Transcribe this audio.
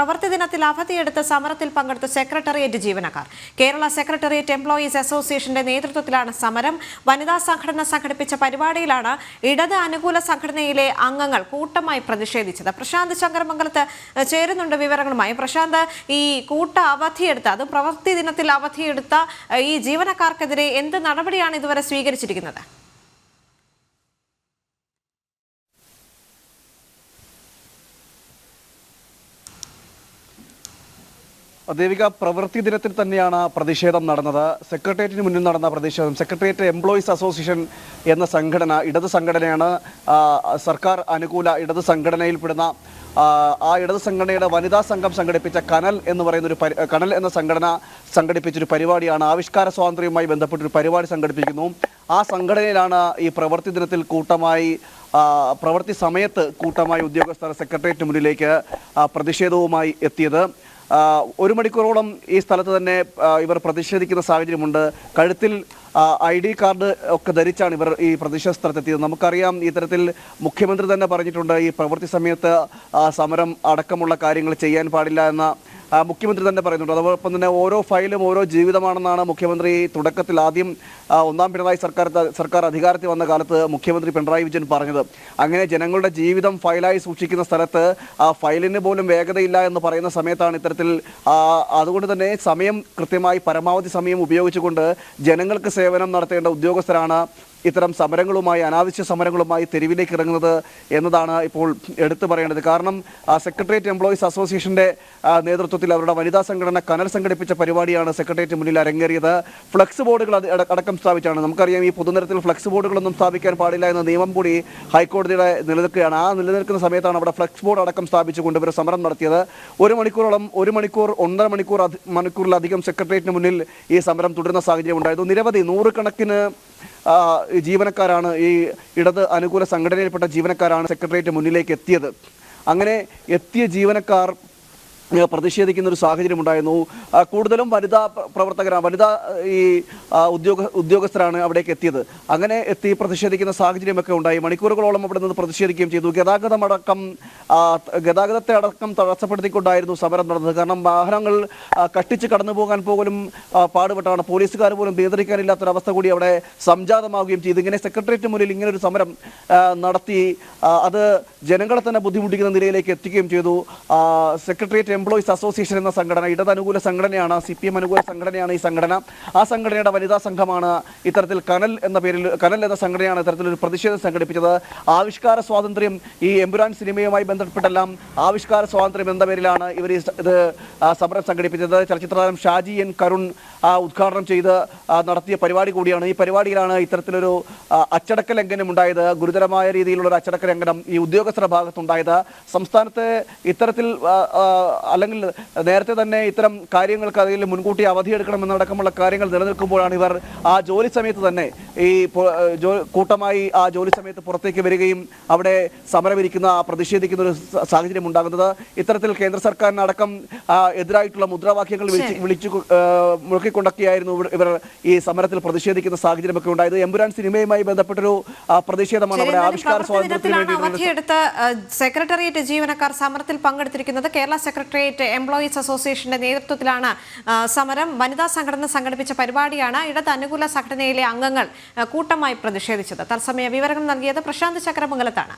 പ്രവൃത്തി ദിനത്തിൽ അവധിയെടുത്ത് സമരത്തിൽ പങ്കെടുത്ത സെക്രട്ടേറിയറ്റ് ജീവനക്കാർ. കേരള സെക്രട്ടേറിയറ്റ് എംപ്ലോയീസ് അസോസിയേഷന്റെ നേതൃത്വത്തിലാണ് സമരം. വനിതാ സംഘടന സംഘടിപ്പിച്ച പരിപാടിയിലാണ് ഇടത് അനുകൂല സംഘടനയിലെ അംഗങ്ങൾ കൂട്ടമായി പ്രതിഷേധിച്ചത്. പ്രശാന്ത് ശങ്കരമംഗലത്ത് ചേരുന്നുണ്ട് വിവരങ്ങളുമായി. പ്രശാന്ത് ഈ കൂട്ട അവധിയെടുത്ത് അത് പ്രവൃത്തി ദിനത്തിൽ അവധിയെടുത്ത ഈ ജീവനക്കാർക്കെതിരെ എന്ത് നടപടിയാണ് ഇതുവരെ സ്വീകരിച്ചിരിക്കുന്നത്? ദേവിക പ്രവൃത്തി ദിനത്തിൽ തന്നെയാണ് പ്രതിഷേധം നടന്നത്. സെക്രട്ടേറിയറ്റിന് മുന്നിൽ നടന്ന പ്രതിഷേധം സെക്രട്ടേറിയറ്റ് എംപ്ലോയീസ് അസോസിയേഷൻ എന്ന സംഘടന ഇടത് സംഘടനയാണ്. സർക്കാർ അനുകൂല ഇടത് സംഘടനയിൽപ്പെടുന്ന ആ, ഇടത് സംഘടനയുടെ വനിതാ സംഘം സംഘടിപ്പിച്ച കനൽ എന്ന് പറയുന്ന ഒരു കനൽ എന്ന സംഘടന സംഘടിപ്പിച്ചൊരു പരിപാടിയാണ്. ആവിഷ്കാര സ്വാതന്ത്ര്യവുമായി ബന്ധപ്പെട്ടൊരു പരിപാടി സംഘടിപ്പിക്കുന്നു. ആ സംഘടനയിലാണ് ഈ പ്രവൃത്തി ദിനത്തിൽ കൂട്ടമായി പ്രവൃത്തി സമയത്ത് കൂട്ടമായി ഉദ്യോഗസ്ഥർ സെക്രട്ടേറിയറ്റ് മുന്നിലേക്ക് പ്രതിഷേധവുമായി എത്തിയത്. ഒരു മണിക്കൂറോളം ഈ സ്ഥലത്ത് തന്നെ ഇവർ പ്രതിഷേധിക്കുന്ന സാഹചര്യമുണ്ട്. കഴുത്തിൽ ഐ ഡി കാർഡ് ഒക്കെ ധരിച്ചാണ് ഇവർ ഈ പ്രതിഷേധ സ്ഥലത്തെത്തിയത്. നമുക്കറിയാം ഇത്തരത്തിൽ മുഖ്യമന്ത്രി തന്നെ പറഞ്ഞിട്ടുണ്ട് ഈ പ്രവൃത്തി സമയത്ത് സമരം അടക്കമുള്ള കാര്യങ്ങൾ ചെയ്യാൻ പാടില്ല എന്ന മുഖ്യമന്ത്രി തന്നെ പറയുന്നുണ്ട്. അതോടൊപ്പം തന്നെ ഓരോ ഫയലും ഓരോ ജീവിതമാണെന്നാണ് മുഖ്യമന്ത്രി തുടക്കത്തിൽ ആദ്യം ഒന്നാം പിണറായി സർക്കാർ സർക്കാർ അധികാരത്തിൽ വന്ന കാലത്ത് മുഖ്യമന്ത്രി പിണറായി വിജയൻ പറഞ്ഞത്. അങ്ങനെ ജനങ്ങളുടെ ജീവിതം ഫയലായി സൂക്ഷിക്കുന്ന സ്ഥലത്ത് ഫയലിന് പോലും വേഗതയില്ല എന്ന് പറയുന്ന സമയത്താണ് ഇത്തരത്തിൽ അതുകൊണ്ട് തന്നെ സമയം കൃത്യമായി പരമാവധി സമയം ഉപയോഗിച്ചുകൊണ്ട് ജനങ്ങൾക്ക് സേവനം നടത്തേണ്ട ഉദ്യോഗസ്ഥരാണ് ഇത്തരം സമരങ്ങളുമായി അനാവശ്യ സമരങ്ങളുമായി തെരുവിലേക്ക് ഇറങ്ങുന്നത് എന്നതാണ് ഇപ്പോൾ എടുത്തു പറയേണ്ടത്. കാരണം സെക്രട്ടേറിയറ്റ് എംപ്ലോയീസ് അസോസിയേഷന്റെ നേതൃത്വത്തിൽ അവരുടെ വനിതാ സംഘടന കനൽ സംഘടിപ്പിച്ച പരിപാടിയാണ് സെക്രട്ടേറിയറ്റ് മുന്നിൽ അരങ്ങേറിയത്. ഫ്ലക്സ് ബോർഡുകൾ അടക്കം സ്ഥാപിച്ചാണ്. നമുക്കറിയാം ഈ പൊതുനിരത്തിൽ ഫ്ലക്സ് ബോർഡുകളൊന്നും സ്ഥാപിക്കാൻ പാടില്ല എന്ന നിയമം കൂടി ഹൈക്കോടതിയുടെ നിലനിൽക്കുകയാണ്. ആ നിലനിൽക്കുന്ന സമയത്താണ് അവിടെ ഫ്ലക്സ് ബോർഡ് അടക്കം സ്ഥാപിച്ചുകൊണ്ട് ഇവർ സമരം നടത്തിയത്. ഒരു മണിക്കൂറോളം ഒരു മണിക്കൂർ ഒന്നര മണിക്കൂർ മണിക്കൂറിലധികം സെക്രട്ടേറിയറ്റിന് മുന്നിൽ ഈ സമരം തുടരുന്ന സാഹചര്യം ഉണ്ടായിരുന്നു. നിരവധി നൂറുകണക്കിന് ജീവനക്കാരാണ് ഈ ഇടത് അനുകൂല സംഘടനയിൽപ്പെട്ട ജീവനക്കാരാണ് സെക്രട്ടേറിയറ്റ് മുന്നിലേക്ക് എത്തിയത്. അങ്ങനെ എത്തിയ ജീവനക്കാർ പ്രതിഷേധിക്കുന്ന ഒരു സാഹചര്യം ഉണ്ടായിരുന്നു കൂടുതലും വനിതാ പ്ര- പ്രവർത്തകരാണ് വനിതാ ഈ ഉദ്യോഗ ഉദ്യോഗസ്ഥരാണ് അവിടേക്ക് എത്തിയത്. അങ്ങനെ എത്തി പ്രതിഷേധിക്കുന്ന സാഹചര്യമൊക്കെ ഉണ്ടായി. മണിക്കൂറുകളോളം അവിടെ നിന്ന് പ്രതിഷേധിക്കുകയും ചെയ്തു. ഗതാഗതമടക്കം ഗതാഗതത്തെ അടക്കം തടസ്സപ്പെടുത്തിക്കൊണ്ടായിരുന്നു സമരം നടന്നത്. കാരണം വാഹനങ്ങൾ കട്ടിച്ച് കടന്നു പോകാൻ പോലും പാടുപെട്ടാണ്. പോലീസുകാർ പോലും നിയന്ത്രിക്കാനില്ലാത്തൊരവസ്ഥ കൂടി അവിടെ സംജാതമാവുകയും ചെയ്തു. ഇങ്ങനെ സെക്രട്ടേറിയറ്റ് മുന്നിൽ ഇങ്ങനെ ഒരു സമരം നടത്തി അത് ജനങ്ങളെ തന്നെ ബുദ്ധിമുട്ടിക്കുന്ന നിലയിലേക്ക് എത്തിക്കുകയും ചെയ്തു. സെക്രട്ടേറിയറ്റ് എംപ്ലോയീസ് അസോസിയേഷൻ എന്ന സംഘടന ഇടതനുകൂല സംഘടനയാണ് സി പി എം അനുകൂല സംഘടനയാണ് ഈ സംഘടന. ആ സംഘടനയുടെ വനിതാ സംഘമാണ് ഇത്തരത്തിൽ കനൽ എന്ന പേരിൽ കനൽ എന്ന സംഘടനയാണ് ഇത്തരത്തിലൊരു പ്രതിഷേധം സംഘടിപ്പിച്ചത്. ആവിഷ്കാര സ്വാതന്ത്ര്യം ഈ എമ്പുരാൻ സിനിമയുമായി ബന്ധപ്പെട്ടെല്ലാം ആവിഷ്കാര സ്വാതന്ത്ര്യം എന്ന പേരിലാണ് ഇവർ ഇത് സമരം സംഘടിപ്പിച്ചത്. ചലച്ചിത്രതാരം ഷാജി എൻ കരുൺ ഉദ്ഘാടനം ചെയ്ത് നടത്തിയ പരിപാടി കൂടിയാണ്. ഈ പരിപാടിയിലാണ് ഇത്തരത്തിലൊരു അച്ചടക്ക ലംഘനം ഉണ്ടായത്. ഗുരുതരമായ രീതിയിലുള്ള ഒരു അച്ചടക്ക ലംഘനം ഈ ഉദ്യോഗസ്ഥരുടെ ഭാഗത്തുണ്ടായത്. സംസ്ഥാനത്ത് ഇത്തരത്തിൽ അല്ലെങ്കിൽ നേരത്തെ തന്നെ ഇത്തരം കാര്യങ്ങൾക്ക് അതിൽ മുൻകൂട്ടി അവധിയെടുക്കണമെന്നടക്കമുള്ള കാര്യങ്ങൾ നിലനിൽക്കുമ്പോഴാണ് ഇവർ ആ ജോലി സമയത്ത് തന്നെ ഈ കൂട്ടമായി ആ ജോലി സമയത്ത് പുറത്തേക്ക് വരികയും അവിടെ സമരമിരിക്കുന്ന പ്രതിഷേധിക്കുന്ന ഒരു സാഹചര്യം ഉണ്ടാകുന്നത്. ഇത്തരത്തിൽ കേന്ദ്ര സർക്കാരിനടക്കം എതിരായിട്ടുള്ള മുദ്രാവാക്യങ്ങൾ വിളിച്ച് വിളിച്ചു മുഴക്കിക്കൊണ്ടൊക്കെയായിരുന്നു ഇവർ- ഈ സമരത്തിൽ പ്രതിഷേധിക്കുന്ന സാഹചര്യമൊക്കെ ഉണ്ടായത്. എമ്പുരാൻ സിനിമയുമായി ബന്ധപ്പെട്ടൊരു പ്രതിഷേധമാണ് അവിടെ ആവിഷ്കാര സ്വാതന്ത്ര്യത്തിന് വേണ്ടിയിട്ടുള്ള സെക്രട്ടേറിയറ്റ് ജീവനക്കാർ സമരത്തിൽ പങ്കെടുത്തിരിക്കുന്നത് കേരള സെക്രട്ടേറിയറ്റ് എംപ്ലോയീസ് അസോസിയേഷന്റെ നേതൃത്വത്തിലാണ് സമരം. വനിതാ സംഘടന സംഘടിപ്പിച്ച പരിപാടിയാണ് ഇടത് അനുകൂല സംഘടനയിലെ അംഗങ്ങൾ കൂട്ടമായി പ്രതിഷേധിച്ചത്. തത്സമയ വിവരങ്ങൾ നൽകിയത് പ്രശാന്ത് ചക്രമംഗലത്താണ്.